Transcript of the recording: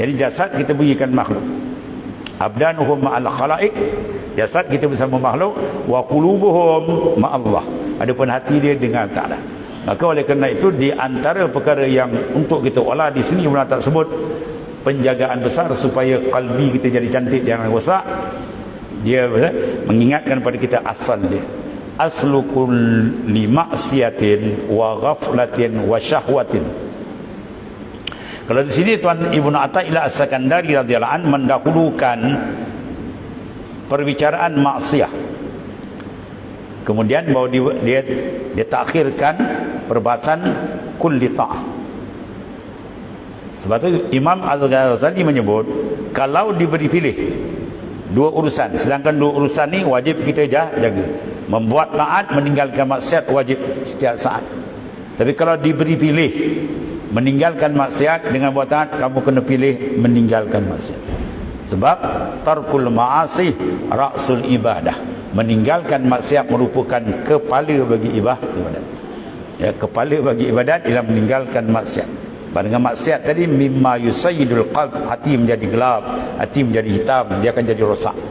Jadi jasad kita berikan makhluk. Abdanuhum ma'al khalaik. Jasad kita bersama makhluk. Wa qulubuhum ma'allah. Adapun hati dia dengan Ta'ala. Maka oleh kerana itu di antara perkara yang untuk kita olah di sini pun tak sebut penjagaan besar supaya kalbi kita jadi cantik jangan rosak. Dia eh, mengingatkan pada kita asal dia. Aslu kulli maksiatin wa ghaflatin wa syahwatin. Kalau di sini Tuan Ibnu Athaillah As-Sakandari radhiyallahu an mendahulukan perbicaraan maksiat. Kemudian bahawa dia dia, dia takhirkan perbahasan kulli ta'ah. Sebab itu Imam Az-Ghazali menyebut kalau diberi pilih dua urusan sedangkan dua urusan ni wajib kita jaga. Membuat taat meninggalkan maksiat wajib setiap saat. Tapi kalau diberi pilih meninggalkan maksiat dengan buat taat kamu kena pilih meninggalkan maksiat. Sebab tarkul ma'asi ra'sul ibadah. Meninggalkan maksiat merupakan kepala bagi ibadah. Ya, kepala bagi ibadat ialah meninggalkan maksiat. Dengan maksiat tadi mimma yusayyidul qalb hati menjadi gelap, hati menjadi hitam, dia akan jadi rosak.